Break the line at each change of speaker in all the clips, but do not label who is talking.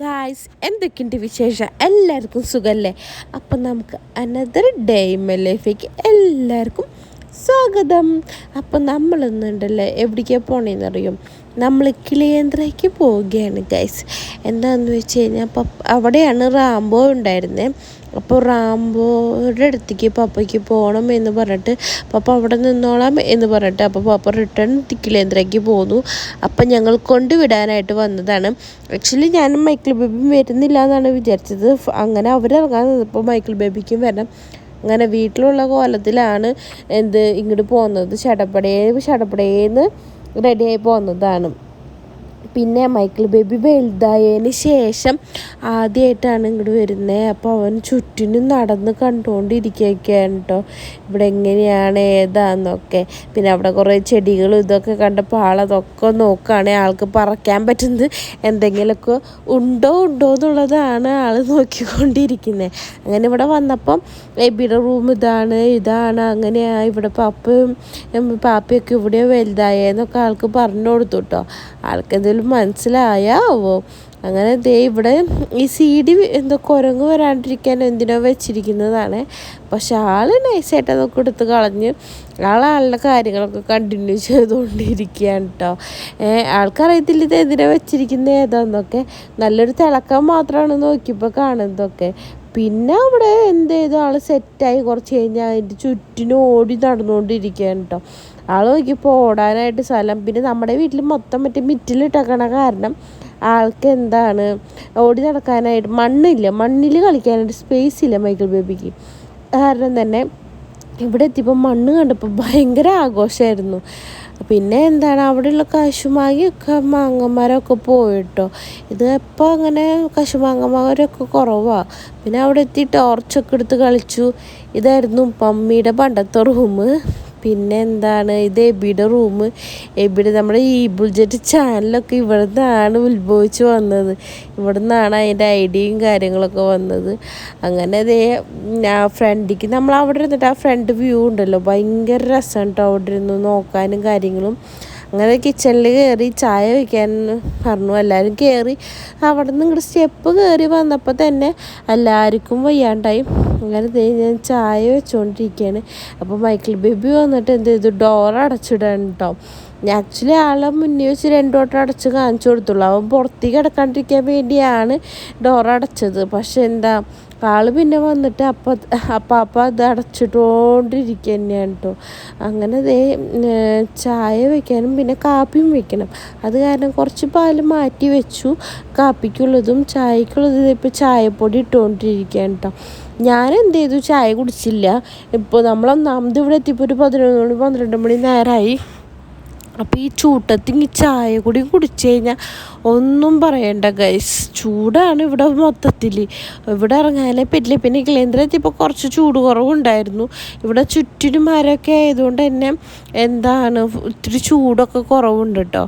Guys എന്തൊക്കെയുണ്ട് വിശേഷം? എല്ലാവർക്കും സുഖമല്ലേ അപ്പം നമുക്ക് അനദർ ഡേ മൈ ലൈഫിലേക്ക് എല്ലാവർക്കും സ്വാഗതം. അപ്പം നമ്മളൊന്നുണ്ടല്ലേ? എവിടേക്കാണ് പോണേന്നറിയും? നമ്മൾ കിളിയന്ത്രയ്ക്ക് പോവുകയാണ് ഗൈസ് എന്താണെന്ന് വെച്ച് കഴിഞ്ഞാൽ അപ്പം അവിടെയാണ് റാംബോ ഉണ്ടായിരുന്നത് അപ്പോൾ റാംബോയുടെ അടുത്തേക്ക് പപ്പയ്ക്ക് പോകണം എന്ന് പറഞ്ഞിട്ട് പപ്പ അവിടെ നിന്നോളാം എന്ന് പറഞ്ഞിട്ട് അപ്പോൾ പപ്പ റിട്ടേൺ തിക്കിലേന്ദ്രയ്ക്ക് പോന്നു. അപ്പം ഞങ്ങൾ കൊണ്ടുവിടാനായിട്ട് വന്നതാണ്. ആക്ച്വലി ഞാൻ മൈക്കിൾ ബേബിയും വരുന്നില്ല എന്നാണ് വിചാരിച്ചത് അങ്ങനെ അവരിറങ്ങാൻ നിന്നപ്പോൾ മൈക്കിൾ ബേബിക്കും വരണം. അങ്ങനെ വീട്ടിലുള്ള കോലത്തിലാണ് എന്ത് ഇങ്ങോട്ട് പോകുന്നത്. ചടപ്പടേ ചടപ്പടേന്ന് റെഡിയായി പോകുന്നതാണ്. പിന്നെ മൈക്കിൾ ബേബി വലുതായതിന് ശേഷം ആദ്യമായിട്ടാണ് ഇങ്ങോട്ട് വരുന്നത് അപ്പോൾ അവൻ ചുറ്റിനും നടന്ന് കണ്ടുകൊണ്ടിരിക്കുകയൊക്കെയാണ് കേട്ടോ ഇവിടെ എങ്ങനെയാണ് ഏതാന്നൊക്കെ. പിന്നെ അവിടെ കുറേ ചെടികളും ഇതൊക്കെ കണ്ടപ്പോൾ ആളതൊക്കെ നോക്കുകയാണെങ്കിൽ ആൾക്ക് പറക്കാൻ പറ്റുന്നത് എന്തെങ്കിലുമൊക്കെ ഉണ്ടോ ഉണ്ടോ എന്നുള്ളതാണ് ആൾ നോക്കിക്കൊണ്ടിരിക്കുന്നത് അങ്ങനെ ഇവിടെ വന്നപ്പം എബിയുടെ റൂം ഇതാണ് ഇതാണ് അങ്ങനെയാണ് ഇവിടെ പാപ്പയും പാപ്പയൊക്കെ ഇവിടെ വലുതായെന്നൊക്കെ ആൾക്ക് പറഞ്ഞു കൊടുത്തു കേട്ടോ ആൾക്ക് എന്തെങ്കിലും മനസ്സിലായാവോ? അങ്ങനെ ദേ ഇവിടെ ഈ സി ഡി എന്തോ കുരങ്ങ് വരാണ്ടിരിക്കാൻ എന്തിനോ വെച്ചിരിക്കുന്നതാണ്. പക്ഷെ ആൾ നൈസായിട്ട് അതൊക്കെ എടുത്ത് കളഞ്ഞ് ആൾ ആളുടെ കാര്യങ്ങളൊക്കെ കണ്ടിന്യൂ ചെയ്തുകൊണ്ടിരിക്കുകയാണ് കേട്ടോ ആൾക്കറിയത്തില്ല ഇത് എന്തിനാ വെച്ചിരിക്കുന്നത് ഏതാന്നൊക്കെ. നല്ലൊരു തിളക്കം മാത്രമാണ് നോക്കിയപ്പോൾ കാണുന്നതൊക്കെ. പിന്നെ അവിടെ എന്ത് ചെയ്തു? ആൾ സെറ്റായി കുറച്ച് കഴിഞ്ഞാൽ അതിന്റെ ചുറ്റിനും ഓടി നടന്നുകൊണ്ടിരിക്കുകയാണ് കേട്ടോ ആൾ നോക്കിയപ്പോൾ ഓടാനായിട്ട് സ്ഥലം. പിന്നെ നമ്മുടെ വീട്ടിൽ മൊത്തം മറ്റേ മിറ്റിലിട്ടേക്കണ കാരണം ആൾക്ക് എന്താണ് ഓടി നടക്കാനായിട്ട് മണ്ണില്ല. മണ്ണിൽ കളിക്കാനായിട്ട് സ്പേസ് ഇല്ല മൈക്കിൾ ബേബിക്ക്. കാരണം തന്നെ ഇവിടെ എത്തിയപ്പോൾ മണ്ണ് കണ്ടപ്പോൾ ഭയങ്കര ആഘോഷമായിരുന്നു പിന്നെ എന്താണ് അവിടെയുള്ള കശുമാങ്ങിയൊക്കെ മാങ്ങന്മാരൊക്കെ പോയിട്ടോ. ഇത് എപ്പോൾ അങ്ങനെ കശുമാങ്ങന്മാരൊക്കെ കുറവാണ് പിന്നെ അവിടെ എത്തി ടോർച്ചൊക്കെ എടുത്ത് കളിച്ചു. ഇതായിരുന്നു പമ്മിയുടെ പണ്ടത്തെ റൂം പിന്നെ എന്താണ് ഇത് എബിയുടെ റൂം എബിയുടെ നമ്മുടെ ഈ ബുൾജറ്റ് ചാനലൊക്കെ ഇവിടെ നിന്നാണ് ഉത്ഭവിച്ച് വന്നത്. ഇവിടെ നിന്നാണ് അതിന്റെ ഐഡിയയും കാര്യങ്ങളൊക്കെ വന്നത്. അങ്ങനെ അതേ ഫ്രണ്ടിക്ക് നമ്മൾ അവിടെ ഇരുന്നിട്ട് ആ ഫ്രണ്ട് വ്യൂ ഉണ്ടല്ലോ. ഭയങ്കര രസമാണ് കേട്ടോ അവിടെ ഇരുന്ന് നോക്കാനും കാര്യങ്ങളും. അങ്ങനെ കിച്ചണിൽ കയറി ചായ വയ്ക്കാൻ പറഞ്ഞു. എല്ലാവരും കയറി അവിടെ നിന്ന് ഇങ്ങോട്ട് സ്റ്റെപ്പ് കയറി വന്നപ്പോൾ തന്നെ എല്ലാവർക്കും വയ്യാണ്ടായി. അങ്ങനെ ദേ ഞാൻ ചായ വെച്ചുകൊണ്ടിരിക്കുകയാണ് അപ്പോൾ മൈക്കിൾ ബേബി വന്നിട്ട് എന്ത് ചെയ്തു? ഡോർ അടച്ചിടാൻ കേട്ടോ ആക്ച്വലി ആളെ മുന്നേ വെച്ച് രണ്ടോട്ടം അടച്ച് കാണിച്ചു കൊടുത്തുള്ളൂ. അവൻ പുറത്തേക്ക് കിടക്കാണ്ടിരിക്കാൻ വേണ്ടിയാണ് ഡോർ അടച്ചത്. പക്ഷെ എന്താ ആൾ പിന്നെ വന്നിട്ട് അപ്പം അപ്പം അപ്പം അത് അടച്ചിട്ടുകൊണ്ടിരിക്കുക തന്നെയാണ് കേട്ടോ അങ്ങനെ ദേ ചായ വെക്കാനും പിന്നെ കാപ്പിയും വെക്കണം. അത് കാരണം കുറച്ച് പാൽ മാറ്റി വെച്ചു. കാപ്പിക്കുള്ളതും ചായക്കുള്ളതും ഇപ്പോൾ ചായപ്പൊടി ഇട്ടുകൊണ്ടിരിക്കുകയാണ് കേട്ടോ ഞാൻ എന്ത് ചെയ്തു ചായ കുടിച്ചില്ല. ഇപ്പോൾ നമ്മളൊന്നാമത് ഇവിടെ എത്തിയപ്പോൾ ഒരു പതിനൊന്ന് മണി പന്ത്രണ്ട് മണി നേരമായി അപ്പോൾ ഈ ചൂട്ടത്തിൽ ഈ ചായ കൂടി കുടിച്ചു കഴിഞ്ഞാൽ ഒന്നും പറയണ്ട ഗൈസ് ചൂടാണ് ഇവിടെ മൊത്തത്തിൽ ഇവിടെ ഇറങ്ങാനേ പറ്റില്ല. പിന്നെ കേന്ദ്രത്തിൽ ഇപ്പോൾ കുറച്ച് ചൂട് കുറവുണ്ടായിരുന്നു. ഇവിടെ ചുറ്റിനും മരമൊക്കെ ആയതുകൊണ്ട് തന്നെ എന്താണ് ഇത്തിരി ചൂടൊക്കെ കുറവുണ്ട് കേട്ടോ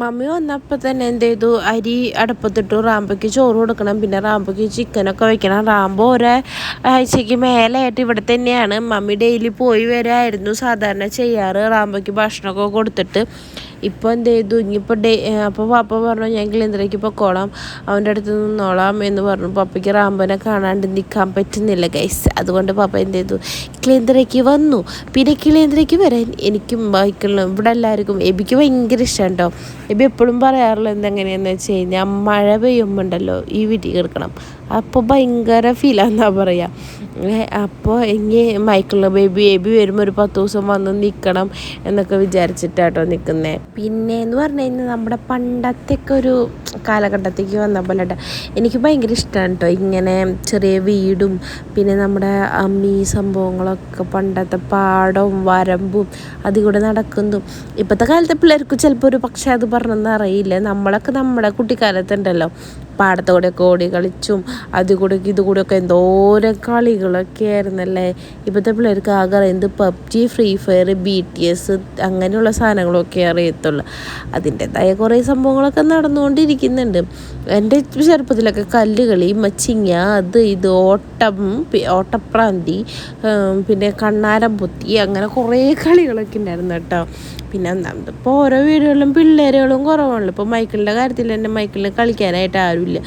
മമ്മി വന്നപ്പോൾ തന്നെ എന്ത് ചെയ്തു? അരി അടുപ്പത്തിട്ടു റാമ്പയ്ക്ക് ചോറ് കൊടുക്കണം. പിന്നെ റാമ്പയ്ക്ക് ചിക്കനൊക്കെ വെക്കണം. റാമ്പോ ഒരേ ആഴ്ചയ്ക്ക് മേലെയായിട്ട് ഇവിടെ തന്നെയാണ്. മമ്മി ഡെയിലി പോയി വരായിരുന്നു. സാധാരണ ചെയ്യാറ്. റാമ്പയ്ക്ക് ഭക്ഷണമൊക്കെ കൊടുത്തിട്ട് ഇപ്പോൾ എന്ത് ചെയ്തു? ഇനിയിപ്പോൾ ഡേ അപ്പോൾ പാപ്പ പറഞ്ഞു ഞാൻ കിളിന്ദ്രയ്ക്ക് പൊക്കോളാം അവന്റെ അടുത്ത് നിന്നോളാം എന്ന് പറഞ്ഞു. പപ്പയ്ക്ക് റാമ്പനെ കാണാണ്ട് നിൽക്കാൻ പറ്റുന്നില്ല ഗൈസ് അതുകൊണ്ട് പാപ്പ എന്ത് ചെയ്തു? കിളിന്ദ്രയ്ക്ക് വന്നു. പിന്നെ കിളിന്ദ്രയ്ക്ക് വരാൻ എനിക്കും ബൈക്കിളിനും ഇവിടെ എല്ലാവർക്കും എബിക്ക് ഭയങ്കര ഇഷ്ടമാണ് കേട്ടോ എബി എപ്പോഴും പറയാറുള്ളത് എന്തെങ്ങനെയാണെന്ന് വെച്ച് കഴിഞ്ഞാൽ മഴ പെയ്യുമ്പോണ്ടല്ലോ ഈ വീട്ടിൽ കിടക്കണം. അപ്പോൾ ഭയങ്കര ഫീലാന്നാ പറയുക അപ്പോൾ ഇനി മൈക്കിളിന് ബേബി ബേബി വരുമ്പോൾ ഒരു പത്ത് ദിവസം വന്ന് നിൽക്കണം എന്നൊക്കെ വിചാരിച്ചിട്ടാട്ടോ നിൽക്കുന്നത് പിന്നെ എന്ന് പറഞ്ഞു കഴിഞ്ഞാൽ നമ്മുടെ പണ്ടത്തെയൊക്കെ ഒരു കാലഘട്ടത്തേക്ക് വന്ന പോലെ. എനിക്ക് ഭയങ്കര ഇഷ്ടമാണ് കേട്ടോ ഇങ്ങനെ ചെറിയ വീടും പിന്നെ നമ്മുടെ അമ്മി സംഭവങ്ങളൊക്കെ പണ്ടത്തെ പാടവും വരമ്പും അതിൽ കൂടെ നടക്കുന്നതും. ഇപ്പോഴത്തെ കാലത്തെ പിള്ളേർക്ക് ചിലപ്പോൾ ഒരു പക്ഷേ അത് പറഞ്ഞെന്ന് അറിയില്ല. നമ്മളൊക്കെ നമ്മുടെ കുട്ടിക്കാലത്തുണ്ടല്ലോ. പാടത്തെ കൂടെയൊക്കെ ഓടി കളിച്ചും അതുകൂടെ കൂടെ ഇത് കൂടെയൊക്കെ എന്തോരം കളികളൊക്കെ ആയിരുന്നല്ലേ ഇപ്പോഴത്തെ പിള്ളേർക്ക് ആകെ അറിയുന്നത് PUBG free fire B T S അങ്ങനെയുള്ള സാധനങ്ങളൊക്കെ അറിയത്തുള്ളൂ. അതിന്റെതായ കുറേ സംഭവങ്ങളൊക്കെ നടന്നുകൊണ്ടിരിക്കുന്നുണ്ട്. എന്റെ ചെറുപ്പത്തിലൊക്കെ കല്ലുകളി മച്ചിങ്ങ അത് ഇത് ഓട്ടം ഓട്ടപ്രാന്തി പിന്നെ കണ്ണാരം പൊത്തി അങ്ങനെ കുറേ കളികളൊക്കെ ഉണ്ടായിരുന്നു കേട്ടോ. പിന്നെ ഒന്നാമത് ഇപ്പോൾ ഓരോ വീടുകളിലും പിള്ളേരുകളും കുറവാണല്ലോ. ഇപ്പോൾ മൈക്കിളിന്റെ കാര്യത്തിൽ തന്നെ മൈക്കിളിന് കളിക്കാനായിട്ട് ആരുമില്ല.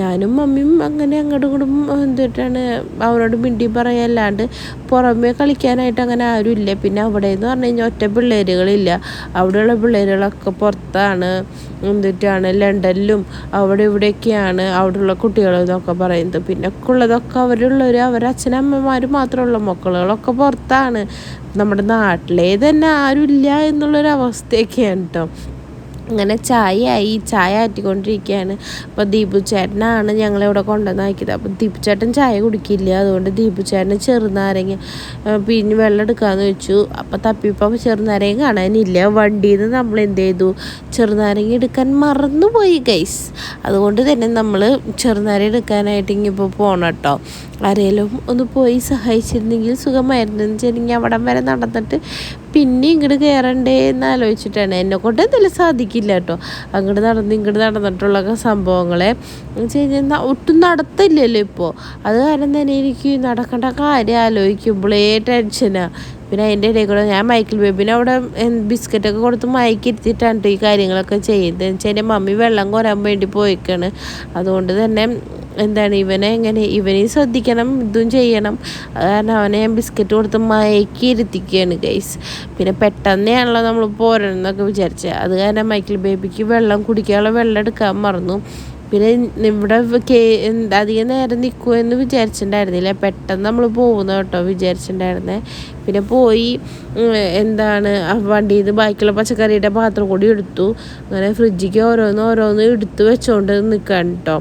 ഞാനും മമ്മിയും അങ്ങനെ അങ്ങോട്ടും ഇങ്ങോട്ടും എന്തിട്ടാണ് അവനോട് മിണ്ടി പറയല്ലാണ്ട് പുറമേ കളിക്കാനായിട്ട് അങ്ങനെ ആരും ഇല്ല. പിന്നെ അവിടെ എന്ന് പറഞ്ഞു കഴിഞ്ഞാൽ ഒറ്റ പിള്ളേരുകളില്ല. അവിടെയുള്ള പിള്ളേരുകളൊക്കെ പുറത്താണ്. എന്തിട്ടാണ് ലണ്ടനിലും അവിടെ ഇവിടെയൊക്കെയാണ് അവിടെയുള്ള കുട്ടികൾ എന്നൊക്കെ പറയുന്നത്. പിന്നെ ഉള്ളതൊക്കെ അവരുള്ളവർ അവരെ അച്ഛനമ്മമാർ മാത്രമുള്ള മക്കളുകളൊക്കെ പുറത്താണ്. നമ്മുടെ നാട്ടിലേ തന്നെ ആരുമില്ല എന്നുള്ളൊരവസ്ഥയൊക്കെയാണ് കേട്ടോ അങ്ങനെ ചായയായി ചായ ആറ്റിക്കൊണ്ടിരിക്കുകയാണ്. അപ്പോൾ ദീപു ചേട്ടനാണ് ഞങ്ങളിവിടെ കൊണ്ടുവന്നാക്കിയത്. അപ്പോൾ ദീപു ചേട്ടൻ ചായ കുടിക്കില്ല. അതുകൊണ്ട് ദീപു ചേട്ടന് ചെറുനാരങ്ങ പിന്നെ വെള്ളം എടുക്കാമെന്ന് വെച്ചു. അപ്പോൾ തപ്പിപ്പം ചെറുനാരങ്ങ കാണാനില്ല. വണ്ടിയിൽ നിന്ന് നമ്മൾ എന്ത് ചെയ്തു? ചെറുനാരങ്ങ എടുക്കാൻ മറന്നുപോയി ഗൈസ് അതുകൊണ്ട് തന്നെ നമ്മൾ ചെറുനാരങ്ങ എടുക്കാനായിട്ട് ഇങ്ങിപ്പോൾ പോകണം കേട്ടോ. ആരെങ്കിലും ഒന്ന് പോയി സഹായിച്ചിരുന്നെങ്കിൽ സുഖമായിരുന്നു. എന്ന് അവിടം വരെ നടന്നിട്ട് പിന്നെ ഇങ്ങോട്ട് കയറണ്ടേ എന്ന് ആലോചിച്ചിട്ടാണ്. എന്നെ കൊണ്ട് എന്തായാലും സാധിക്കില്ല കേട്ടോ. അങ്ങോട്ട് നടന്ന് ഇങ്ങോട്ട് നടന്നിട്ടുള്ള സംഭവങ്ങളെ. എന്ന് വെച്ച് കഴിഞ്ഞാൽ ഒട്ടും നടത്തില്ലല്ലോ ഇപ്പോൾ അത് കാരണം തന്നെ എനിക്ക് നടക്കേണ്ട കാര്യം ആലോചിക്കുമ്പോഴേ ടെൻഷനാണ് പിന്നെ അതിന്റെ ഇടയിൽ കൂടെ ഞാൻ മൈക്കിൾ ബേബിനെ അവിടെ ബിസ്ക്കറ്റൊക്കെ കൊടുത്ത് മയക്കിരുത്തിയിട്ടാണ് ഈ കാര്യങ്ങളൊക്കെ ചെയ്യുന്നത്. എന്ന് വെച്ചാൽ എന്റെ മമ്മി വെള്ളം കോരാൻ വേണ്ടി പോയിക്കാണ്. അതുകൊണ്ട് തന്നെ എന്താണ് ഇവനെ എങ്ങനെ ഇവനെയും ശ്രദ്ധിക്കണം ഇതും ചെയ്യണം. കാരണം അവനെ ഞാൻ ബിസ്ക്കറ്റ് കൊടുത്ത് മയക്കി ഇരുത്തിക്കുകയാണ് ഗൈസ് പിന്നെ പെട്ടെന്നാണല്ലോ നമ്മൾ പോരണമെന്നൊക്കെ വിചാരിച്ചത് അത് കാരണം മൈക്കിൾ ബേബിക്ക് വെള്ളം കുടിക്കാനുള്ള വെള്ളം എടുക്കാൻ മറന്നു. പിന്നെ ഇവിടെ കേ അധികം നേരം നിൽക്കുമോ എന്ന് വിചാരിച്ചിട്ടുണ്ടായിരുന്നില്ല. പെട്ടെന്ന് നമ്മൾ പോകുന്ന കേട്ടോ വിചാരിച്ചിട്ടുണ്ടായിരുന്നേ. പിന്നെ പോയി എന്താണ് വണ്ടിയിൽ നിന്ന് ബാക്കിയുള്ള പച്ചക്കറിയുടെ പാത്രം കൂടി എടുത്തു. അങ്ങനെ ഫ്രിഡ്ജിക്ക് ഓരോന്ന് ഓരോന്ന് എടുത്ത് വെച്ചുകൊണ്ട് നിൽക്കാൻ കേട്ടോ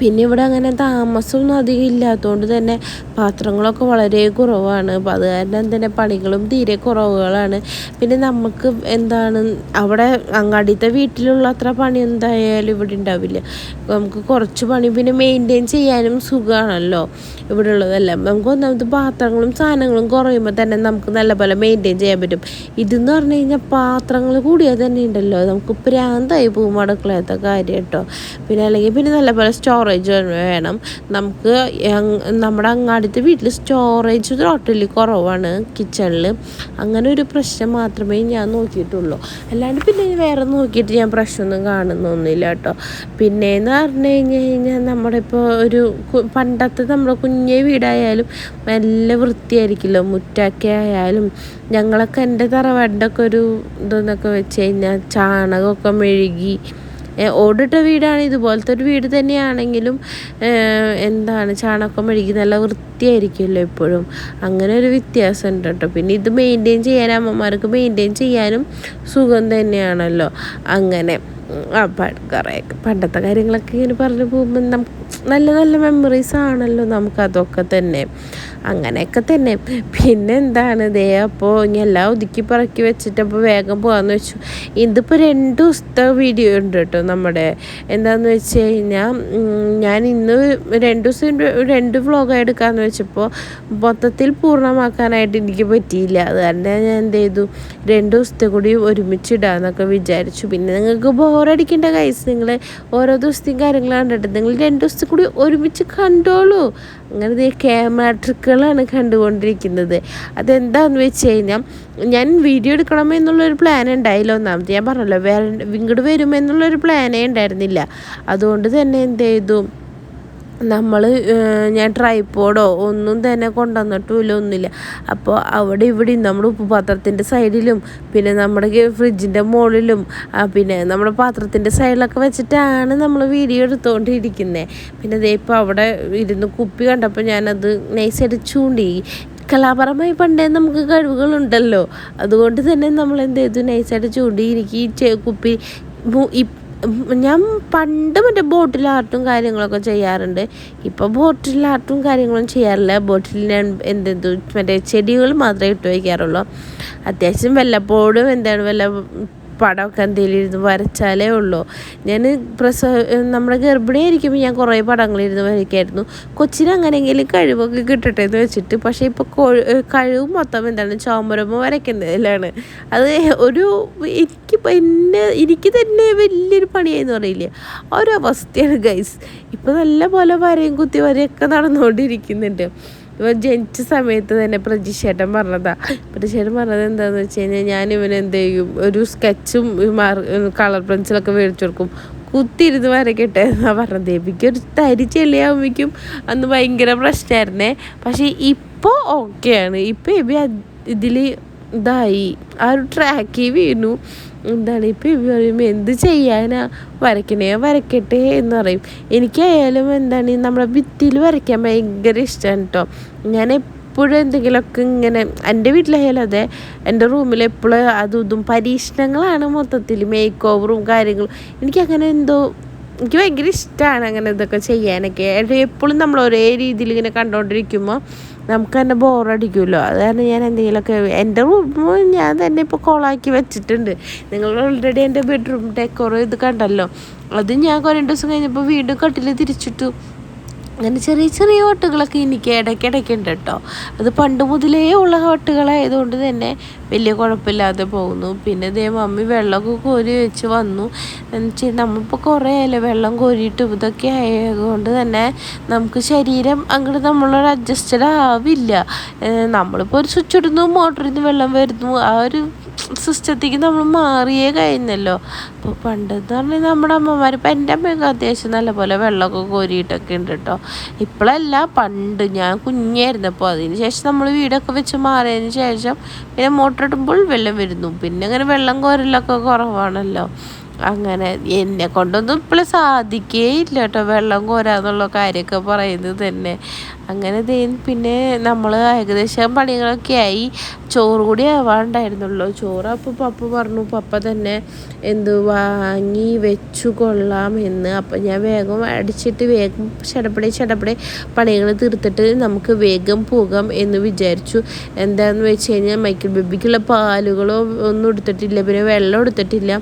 പിന്നെ ഇവിടെ അങ്ങനെ താമസമൊന്നും അധികം ഇല്ലാത്തതുകൊണ്ട് തന്നെ പാത്രങ്ങളൊക്കെ വളരെ കുറവാണ്. അപ്പോൾ അത് കാരണം തന്നെ പണികളും തീരെ കുറവുകളാണ്. പിന്നെ നമുക്ക് എന്താണ് അവിടെ അങ്ങാടിത്തെ വീട്ടിലുള്ള അത്ര പണി എന്തായാലും ഇവിടെ ഉണ്ടാവില്ല. നമുക്ക് കുറച്ച് പണി പിന്നെ മെയിന്റെയിൻ ചെയ്യാനും സുഖമാണല്ലോ ഇവിടെ ഉള്ളതെല്ലാം നമുക്ക് ഒന്നാമത് പാത്രങ്ങളും സാധനങ്ങളും കുറയുമ്പോൾ തന്നെ നമുക്ക് നല്ലപോലെ മെയിന്റെയിൻ ചെയ്യാൻ പറ്റും. ഇതെന്ന് പറഞ്ഞു കഴിഞ്ഞാൽ പാത്രങ്ങൾ കൂടിയാൽ തന്നെ ഉണ്ടല്ലോ. നമുക്ക് പ്രാന്തായി പോകും അടുക്കളയത്തെ കാര്യം കേട്ടോ. പിന്നെ അല്ലെങ്കിൽ പിന്നെ നല്ലപോലെ സ്റ്റോറേജ് വേണം. നമുക്ക് നമ്മുടെ അങ്ങാടിത്തെ വീട്ടിൽ സ്റ്റോറേജ് ടോട്ടലി കുറവാണ് കിച്ചണിൽ അങ്ങനെ ഒരു പ്രശ്നം മാത്രമേ ഞാൻ നോക്കിയിട്ടുള്ളൂ. അല്ലാണ്ട് പിന്നെ വേറെ നോക്കിയിട്ട് ഞാൻ പ്രശ്നമൊന്നും കാണുന്നൊന്നുമില്ല കേട്ടോ. പിന്നെയെന്ന് പറഞ്ഞു കഴിഞ്ഞ് കഴിഞ്ഞാൽ നമ്മുടെ ഇപ്പോൾ ഒരു പണ്ടത്തെ നമ്മുടെ കുഞ്ഞെ വീടായാലും നല്ല വൃത്തിയായിരിക്കില്ല. മുറ്റൊക്കെ ആയാലും ഞങ്ങളൊക്കെ എന്റെ തറവാടിന്റെ ഒക്കെ ഒരു ഇതെന്നൊക്കെ വെച്ച് കഴിഞ്ഞാൽ ചാണകമൊക്കെ മെഴുകി ഓടിട്ട വീടാണ് ഇതുപോലത്തെ ഒരു വീട് തന്നെയാണെങ്കിലും എന്താണ് ചാണകം മെഴുകി നല്ല വൃത്തിയായിരിക്കുമല്ലോ എപ്പോഴും അങ്ങനെ ഒരു വ്യത്യാസം ഉണ്ട് കേട്ടോ. പിന്നെ ഇത് മെയിന്റെയിൻ ചെയ്യാൻ അമ്മമാർക്ക് മെയിന്റെയിൻ ചെയ്യാനും സുഖം തന്നെയാണല്ലോ. അങ്ങനെ ആ കുറേ പണ്ടത്തെ കാര്യങ്ങളൊക്കെ ഇങ്ങനെ പറഞ്ഞു പോകുമ്പോൾ നല്ല നല്ല മെമ്മറീസ് ആണല്ലോ നമുക്ക് അതൊക്കെ തന്നെ. അങ്ങനെയൊക്കെ തന്നെ. പിന്നെ എന്താണ് ദേ അപ്പോൾ ഇനി എല്ലാം ഒതുക്കി പറക്കി വെച്ചിട്ട് അപ്പോൾ വേഗം പോകാമെന്ന് വെച്ചു. ഇതിപ്പോൾ രണ്ട് ദിവസത്തെ വീഡിയോ ഉണ്ട് കേട്ടോ നമ്മുടെ. എന്താണെന്ന് വെച്ച് കഴിഞ്ഞാൽ ഞാൻ ഇന്ന് രണ്ട് ദിവസം രണ്ട് വ്ളോഗ് എടുക്കാമെന്ന് വെച്ചപ്പോൾ മൊത്തത്തിൽ പൂർണമാക്കാനായിട്ട് എനിക്ക് പറ്റിയില്ല. അത് തന്നെ ഞാൻ എന്ത് ചെയ്തു? രണ്ട് ദിവസത്തെ കൂടി ഒരുമിച്ച് ഒരുമിച്ചിടാന്നൊക്കെ വിചാരിച്ചു. പിന്നെ നിങ്ങൾക്ക് ബോറടിക്കേണ്ട കൈസ് നിങ്ങൾ ഓരോ ദിവസത്തെയും കാര്യങ്ങളാണ് കണ്ടിട്ട് നിങ്ങൾ രണ്ട് ദിവസത്തെ കൂടി ഒരുമിച്ച് കണ്ടോളൂ. അങ്ങനെ ക്യാമറ ട്രിക്കുകളാണ് കണ്ടുകൊണ്ടിരിക്കുന്നത്. അതെന്താണെന്ന് വെച്ച് കഴിഞ്ഞാൽ ഞാൻ വീഡിയോ എടുക്കണമെന്നുള്ളൊരു പ്ലാൻ ഉണ്ടായില്ല ഒന്നാമത്. ഞാൻ പറഞ്ഞല്ലോ വേറെ ഇങ്ങോട്ട് വരുമെന്നുള്ളൊരു പ്ലാനേ ഉണ്ടായിരുന്നില്ല. അതുകൊണ്ട് തന്നെ എന്ത് ചെയ്തു? നമ്മൾ ഞാൻ ട്രൈപ്പോഡോ ഒന്നും തന്നെ കൊണ്ടുവന്നിട്ടുമില്ല ഒന്നുമില്ല. അപ്പോൾ അവിടെ ഇവിടെ നമ്മുടെ ഉപ്പുപാത്രത്തിന്റെ സൈഡിലും പിന്നെ നമ്മുടെ ഫ്രിഡ്ജിന്റെ മുകളിലും പിന്നെ നമ്മുടെ പാത്രത്തിന്റെ സൈഡിലൊക്കെ വെച്ചിട്ടാണ് നമ്മൾ വീഡിയോ എടുത്തുകൊണ്ടിരിക്കുന്നത് പിന്നെ ദേ ഇപ്പോൾ അവിടെ ഇരുന്ന് കുപ്പി കണ്ടപ്പോൾ ഞാനത് നൈസായിട്ട് ചൂണ്ടി. കലാപരമായി പണ്ടേ നമുക്ക് കഴിവുകളുണ്ടല്ലോ. അതുകൊണ്ട് തന്നെ നമ്മൾ എന്ത് ചെയ്തു നൈസായിട്ട് എനിക്ക് കുപ്പി ഞാൻ പണ്ട് മറ്റേ ബോട്ടിൽ ആർട്ടും കാര്യങ്ങളൊക്കെ ചെയ്യാറുണ്ട്. ഇപ്പോൾ ബോട്ടിൽ ആർട്ടും കാര്യങ്ങളും ചെയ്യാറില്ല. ബോട്ടിൽ ഞാൻ എന്തെന്തു മറ്റേ ചെടികൾ മാത്രമേ ഇട്ട് വയ്ക്കാറുള്ളൂ. അത്യാവശ്യം വല്ലപ്പോഴും എന്താണ് വല്ല പടമൊക്കെ എന്തെങ്കിലും ഇരുന്ന് വരച്ചാലേ ഉള്ളൂ. ഞാൻ പ്രസവ നമ്മുടെ ഗർഭിണിയായിരിക്കുമ്പോൾ ഞാൻ കുറേ പടങ്ങൾ പടങ്ങളിരുന്ന് വരയ്ക്കായിരുന്നു. കൊച്ചിന് അങ്ങനെയെങ്കിലും കഴിവൊക്കെ കിട്ടട്ടെ എന്ന് വെച്ചിട്ട്. പക്ഷേ ഇപ്പോൾ കഴിവ് മൊത്തം എന്താണ് ചോമരമ്മ വരയ്ക്കുന്നതിലാണ്. അത് ഒരു എനിക്കിപ്പോൾ എന്നെ എനിക്ക് തന്നെ വലിയൊരു പണിയായെന്ന് പറയില്ലേ? ഒരവസ്ഥയാണ് ഗൈസ് ഇപ്പോൾ നല്ല പോലെ വരയും കുത്തി വരയൊക്കെ നടന്നുകൊണ്ടിരിക്കുന്നുണ്ട്. ഇവൻ ജനിച്ച സമയത്ത് തന്നെ പ്രജിഷേട്ടൻ പറഞ്ഞതാ. പ്രജിഷേട്ടൻ പറഞ്ഞത് എന്താണെന്ന് വെച്ച് കഴിഞ്ഞാൽ ഞാൻ ഇവൻ എന്ത് ചെയ്യും? ഒരു സ്കെച്ചും കളർ പെൻസിലൊക്കെ മേടിച്ചു കൊടുക്കും. കുത്തിയിരുന്ന് വരയ്ക്കട്ടെ എന്നാ പറഞ്ഞത്. എനിക്കൊരു തരി ചെല്ലിയാകുമ്പോഴേക്കും അന്ന് ഭയങ്കര പ്രശ്നമായിരുന്നേ പക്ഷേ ഇപ്പോൾ ഓക്കെയാണ് ഇപ്പോൾ എബി ഇതിൽ ഇതായി. ആ ഒരു ട്രാക്കിൽ വീണു. എന്താണ് ഇപ്പം ഇവ പറയുമ്പോൾ എന്ത് ചെയ്യാനാ? വരയ്ക്കണേ വരയ്ക്കട്ടെ എന്ന് പറയും. എനിക്കായാലും എന്താണ് നമ്മളെ ഭിത്തിയിൽ വരയ്ക്കാൻ ഭയങ്കര ഇഷ്ടമാണ് കേട്ടോ ഞാൻ എപ്പോഴും എന്തെങ്കിലുമൊക്കെ ഇങ്ങനെ എന്റെ വീട്ടിലായാലും അതെ എന്റെ റൂമിൽ എപ്പോഴും അതും ഇതും പരീക്ഷണങ്ങളാണ് മൊത്തത്തിൽ മേക്ക് ഓവറും കാര്യങ്ങളും. എനിക്കങ്ങനെ എന്തോ എനിക്ക് ഭയങ്കര ഇഷ്ടമാണ് അങ്ങനെ ഇതൊക്കെ ചെയ്യാനൊക്കെ. എപ്പോഴും നമ്മൾ ഒരേ രീതിയിൽ ഇങ്ങനെ കണ്ടുകൊണ്ടിരിക്കുമ്പോൾ നമുക്ക് തന്നെ ബോറടിക്കുമല്ലോ അത് കാരണം ഞാൻ എന്തെങ്കിലുമൊക്കെ എന്റെ റൂം ഞാൻ തന്നെ ഇപ്പോൾ കോളാക്കി വെച്ചിട്ടുണ്ട്. നിങ്ങൾ ഓൾറെഡി എന്റെ ബെഡ്റൂം ഡെക്കോർ ഇത് കണ്ടല്ലോ. അത് ഞാൻ കുറേ ദിവസം കഴിഞ്ഞപ്പോൾ വീണ്ടും കട്ടിൽ തിരിച്ചിട്ടു. അങ്ങനെ ചെറിയ ചെറിയ ഹോട്ടുകളൊക്കെ എനിക്ക് ഇടയ്ക്കിടയ്ക്ക് ഉണ്ട് കേട്ടോ. അത് പണ്ട് മുതലേ ഉള്ള ഹോട്ടുകളായതുകൊണ്ട് തന്നെ വലിയ കുഴപ്പമില്ലാതെ പോകുന്നു. പിന്നെ ദേ മമ്മി വെള്ളമൊക്കെ കോരി വെച്ച് വന്നു. നമ്മളിപ്പോൾ കുറേ ആയല്ലോ വെള്ളം കോരിയിട്ട് ഇതൊക്കെ ആയതുകൊണ്ട് തന്നെ നമുക്ക് ശരീരം അങ്ങോട്ട് നമ്മളൊരു അഡ്ജസ്റ്റഡ് ആവില്ല. നമ്മളിപ്പോൾ ഒരു സ്വിച്ച് ഇടുന്നു മോട്ടറിൽ നിന്ന് വെള്ളം വരുന്നു. ആ ഒരു സിസ്റ്റത്തേക്ക് നമ്മൾ മാറിയേ കഴിഞ്ഞല്ലോ. അപ്പോൾ പണ്ടെന്ന് പറഞ്ഞാൽ നമ്മുടെ അമ്മമാർ ഇപ്പം എന്റെ അമ്മയൊക്കെ അത്യാവശ്യം നല്ലപോലെ വെള്ളമൊക്കെ കോരിയിട്ടൊക്കെ ഉണ്ട് കേട്ടോ ഇപ്പോഴല്ല പണ്ട് ഞാൻ കുഞ്ഞായിരുന്നപ്പോൾ അതിന് ശേഷം നമ്മൾ വീടൊക്കെ വെച്ച് മാറിയതിന് ശേഷം പിന്നെ മോട്ടറിടുമ്പോൾ വെള്ളം വരുന്നു. പിന്നെ അങ്ങനെ വെള്ളം കോരലൊക്കെ കുറവാണല്ലോ. അങ്ങനെ എന്നെ കൊണ്ടൊന്നും ഇപ്പോഴും സാധിക്കേ ഇല്ല കേട്ടോ വെള്ളം കോരാന്നുള്ള കാര്യമൊക്കെ പറയുന്നത് തന്നെ. അങ്ങനെ പിന്നെ നമ്മൾ ഏകദേശം പണികളൊക്കെ ആയി. ചോറ് കൂടി ആവാണ്ടായിരുന്നുള്ളൂ. ചോറ് അപ്പോൾ പപ്പ പറഞ്ഞു പപ്പ തന്നെ എന്ത് വാങ്ങി വെച്ചു കൊള്ളാം എന്ന്. അപ്പം ഞാൻ വേഗം അടിച്ചിട്ട് വേഗം ചടപ്പടി ചടപ്പടി പണികൾ തീർത്തിട്ട് നമുക്ക് വേഗം പോകാം എന്ന് വിചാരിച്ചു. എന്താണെന്ന് വെച്ച് കഴിഞ്ഞാൽ മൈക്കിൾ ബേബിക്കുള്ള പാലുകളോ ഒന്നും എടുത്തിട്ടില്ല. പിന്നെ വെള്ളം എടുത്തിട്ടില്ല.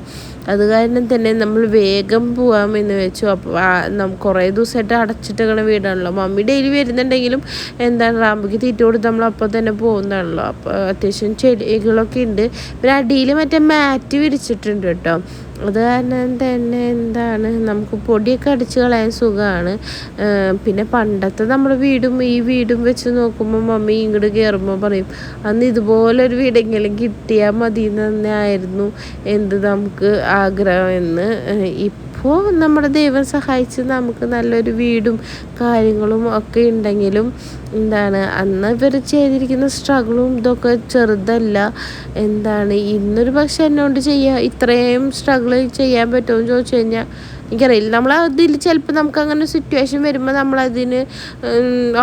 അത് കാരണം തന്നെ നമ്മൾ വേഗം പോകാമെന്ന് വെച്ചു. അപ്പോൾ കുറേ ദിവസമായിട്ട് അടച്ചിട്ടങ്ങനെ വീടാണല്ലോ. മമ്മി ഡെയിലി വരുന്നുണ്ടെങ്കിലും എന്താണ് റാമ്പിക്ക് തീറ്റ കൊടുത്ത് നമ്മൾ അപ്പോൾ തന്നെ പോകുന്നതാണല്ലോ അപ്പോൾ അത്യാവശ്യം ചെടികളൊക്കെ ഉണ്ട്. പിന്നെ അടിയിൽ മറ്റേ മാറ്റ് വിരിച്ചിട്ടുണ്ട് കേട്ടോ. അത് കാരണം തന്നെ എന്താണ് നമുക്ക് പൊടിയൊക്കെ അടിച്ച് കളയാൻ സുഖമാണ് പിന്നെ പണ്ടത്തെ നമ്മുടെ വീടും ഈ വീടും വെച്ച് നോക്കുമ്പോൾ മമ്മി ഇങ്ങോട്ട് കയറുമ്പോൾ പറയും അന്ന് ഇതുപോലൊരു വീടെങ്കിലും കിട്ടിയാൽ മതി എന്ന് തന്നെ ആയിരുന്നു എന്ത് നമുക്ക് ആഗ്രഹം എന്ന് ഇപ്പോൾ നമ്മുടെ ദൈവം സഹായിച്ച് നമുക്ക് നല്ലൊരു വീടും കാര്യങ്ങളും ഒക്കെ ഉണ്ടെങ്കിലും എന്താണ് അന്ന് ഇവർ ചെയ്തിരിക്കുന്ന സ്ട്രഗിളും ഇതൊക്കെ ചെറുതല്ല. എന്താണ് ഇന്നൊരു പക്ഷെ എന്നോട് ചെയ്യാം ഇത്രയും സ്ട്രഗിൾ ചെയ്യാൻ പറ്റുമെന്ന് ചോദിച്ചു കഴിഞ്ഞാൽ എനിക്കറിയില്ല. നമ്മൾ അതിൽ ചിലപ്പോൾ നമുക്ക് അങ്ങനെ സിറ്റുവേഷൻ വരുമ്പോൾ നമ്മളതിന്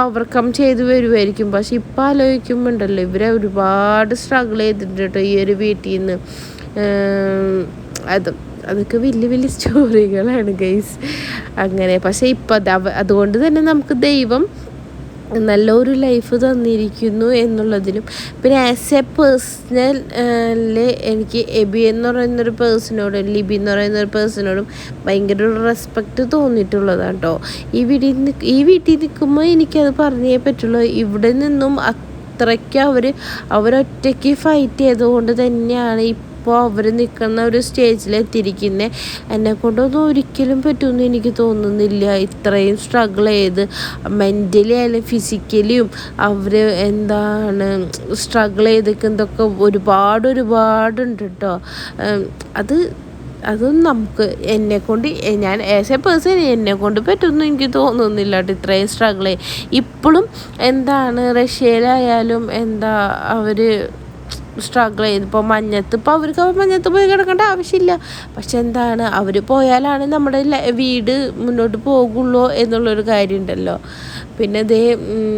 ഓവർകം ചെയ്ത് വരുമായിരിക്കും പക്ഷെ ഇപ്പം ആലോചിക്കുമ്പോൾ ഉണ്ടല്ലോ ഇവരെ ഒരുപാട് സ്ട്രഗിൾ ചെയ്തിട്ടുണ്ട് കേട്ടോ ഈ ഒരു വീട്ടിൽ നിന്ന് അത്. അതൊക്കെ വലിയ വലിയ സ്റ്റോറികളാണ് ഗൈസ് അങ്ങനെ പക്ഷേ ഇപ്പം അതുകൊണ്ട് തന്നെ നമുക്ക് ദൈവം നല്ലൊരു ലൈഫ് തന്നിരിക്കുന്നു എന്നുള്ളതിലും. പിന്നെ ആസ് എ പേഴ്സണൽ എനിക്ക് എബി എന്ന് പറയുന്നൊരു പേഴ്സണോടും ലിബി എന്ന് പറയുന്നൊരു പേഴ്സണോടും ഭയങ്കര ഒരു റെസ്പെക്റ്റ് തോന്നിയിട്ടുള്ളതാണ് കേട്ടോ ഈ വീട്ടിൽ ഈ വീട്ടിൽ നിൽക്കുമ്പോൾ എനിക്കത് പറഞ്ഞേ പറ്റുള്ളൂ. ഇവിടെ നിന്നും അത്രയ്ക്ക് അവർ അവരൊറ്റയ്ക്ക് ഫൈറ്റ് ചെയ്തുകൊണ്ട് തന്നെയാണ് ഈ ഇപ്പോൾ അവർ നിൽക്കുന്ന ഒരു സ്റ്റേജിലെത്തിയിരിക്കുന്നത് എന്നെ കൊണ്ടൊന്നും ഒരിക്കലും പറ്റുമെന്ന് എനിക്ക് തോന്നുന്നില്ല. ഇത്രയും സ്ട്രഗിൾ ചെയ്ത് മെന്റലി ആയാലും ഫിസിക്കലിയും അവർ എന്താണ് സ്ട്രഗിൾ ചെയ്തിരിക്കുന്നതൊക്കെ ഒരുപാട് ഒരുപാടുണ്ട് കേട്ടോ അത് അതൊന്നും നമുക്ക് എന്നെ കൊണ്ട് ഞാൻ ആസ് എ പേഴ്സൺ എന്നെ കൊണ്ട് പറ്റുമെന്ന് എനിക്ക് തോന്നുന്നില്ല കേട്ടോ ഇത്രയും സ്ട്രഗിൾ ഇപ്പോഴും എന്താണ് റഷ്യയിലായാലും എന്താ അവർ സ്ട്രഗിൾ ചെയ്ത് ഇപ്പോൾ മഞ്ഞത്ത് ഇപ്പോൾ അവർക്ക് മഞ്ഞത്ത് പോയി കിടക്കേണ്ട ആവശ്യമില്ല. പക്ഷെ എന്താണ് അവർ പോയാലാണ് നമ്മുടെ വീട് മുന്നോട്ട് പോകുള്ളൂ എന്നുള്ളൊരു കാര്യമുണ്ടല്ലോ. പിന്നെ ഇതേ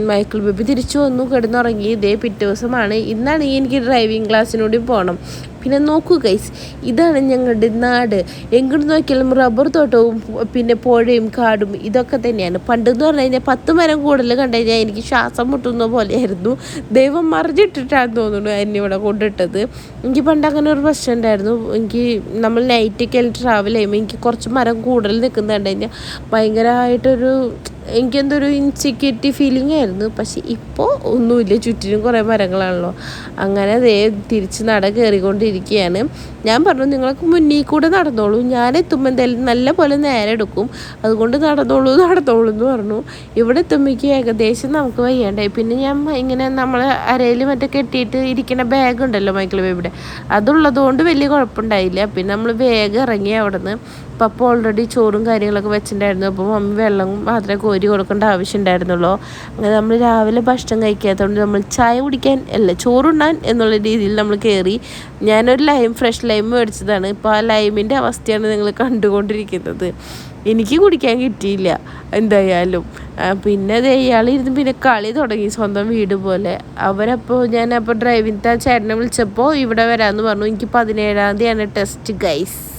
മൈക്കിൾ ബേബി തിരിച്ചു വന്നു കിടന്നുറങ്ങി. ഇതേ പിറ്റേ ദിവസമാണ് ഇന്നാണ് എനിക്ക് ഡ്രൈവിംഗ് ക്ലാസ്സിനോട് പോകണം പിന്നെ നോക്കൂ ഗൈസ് ഇതാണ് ഞങ്ങളുടെ നാട്. എങ്ങോട്ട് നോക്കിയാലും റബ്ബർ തോട്ടവും പിന്നെ പുഴയും കാടും ഇതൊക്കെ തന്നെയാണ്. പണ്ടെന്ന് പറഞ്ഞു കഴിഞ്ഞാൽ പത്ത് മരം കൂടുതൽ കണ്ടു കഴിഞ്ഞാൽ എനിക്ക് ശ്വാസം മുട്ടുന്ന പോലെയായിരുന്നു. ദൈവം മറിഞ്ഞിട്ടിട്ടാന്ന് തോന്നുന്നു എന്നെ ഇവിടെ കൊണ്ടിട്ടത്. എനിക്ക് പണ്ട് അങ്ങനെ ഒരു പ്രശ്നം ഉണ്ടായിരുന്നു. എനിക്ക് നമ്മൾ നൈറ്റൊക്കെ ട്രാവൽ ചെയ്യുമ്പോൾ എനിക്ക് കുറച്ച് മരം കൂടുതൽ നിൽക്കുന്ന കണ്ടു കഴിഞ്ഞാൽ ഭയങ്കരമായിട്ടൊരു എനിക്കെന്തൊരു ഇൻസെക്യൂരിറ്റി ഫീലിംഗ് ആയിരുന്നു. പക്ഷെ ഇപ്പോൾ ഒന്നുമില്ല. ചുറ്റിനും കുറേ മരങ്ങളാണല്ലോ. അങ്ങനെ അതേ തിരിച്ച് നട കയറിക്കൊണ്ടിരിക്കുകയാണ്. ഞാൻ പറഞ്ഞു നിങ്ങൾക്ക് മുന്നിൽ കൂടെ നടന്നോളൂ. ഞാൻ എത്തുമ്പോൾ എന്തായാലും നല്ല പോലെ നേരെ എടുക്കും. അതുകൊണ്ട് നടന്നോളൂ നടന്നോളൂ എന്ന് പറഞ്ഞു. ഇവിടെ എത്തുമ്പോഴേക്കും ഏകദേശം നമുക്ക് വയ്യാണ്ടായി. പിന്നെ ഞാൻ ഇങ്ങനെ നമ്മൾ അരയിൽ മറ്റേ കെട്ടിയിട്ട് ഇരിക്കുന്ന ബാഗ് ഉണ്ടല്ലോ മൈക്കിൾ ബേബിയുടെ. അതുള്ളതുകൊണ്ട് വലിയ കുഴപ്പമുണ്ടായില്ല. പിന്നെ നമ്മൾ വേഗം ഇറങ്ങി അവിടെ നിന്ന് പപ്പ ഓൾറെഡി ചോറും കാര്യങ്ങളൊക്കെ വെച്ചിട്ടുണ്ടായിരുന്നു. അപ്പോൾ മമ്മി വെള്ളം മാത്രമേ കോരി കൊടുക്കേണ്ട ആവശ്യം ഉണ്ടായിരുന്നുള്ളൂ അങ്ങനെ നമ്മൾ രാവിലെ ഭക്ഷണം കഴിക്കാത്തതുകൊണ്ട് നമ്മൾ ചായ കുടിക്കാൻ അല്ല ചോറുണ്ണാൻ എന്നുള്ള രീതിയിൽ നമ്മൾ കയറി ഞാനൊരു ലൈം ഫ്രഷ് ലൈം മേടിച്ചതാണ്. ഇപ്പോൾ ആ ലൈമിന്റെ അവസ്ഥയാണ് നിങ്ങൾ കണ്ടുകൊണ്ടിരിക്കുന്നത്. എനിക്ക് കുടിക്കാൻ കിട്ടിയില്ല എന്തായാലും. പിന്നെ ഇയാളിരുന്ന് പിന്നെ കളി തുടങ്ങി സ്വന്തം വീട് പോലെ. അവരപ്പോൾ ഞാൻ അപ്പോൾ ഡ്രൈവിംഗ് ചേട്ടനെ വിളിച്ചപ്പോൾ ഇവിടെ വരാമെന്ന് പറഞ്ഞു. എനിക്ക് പതിനേഴാം തീയതിയാണ് ടെസ്റ്റ് ഗൈസ്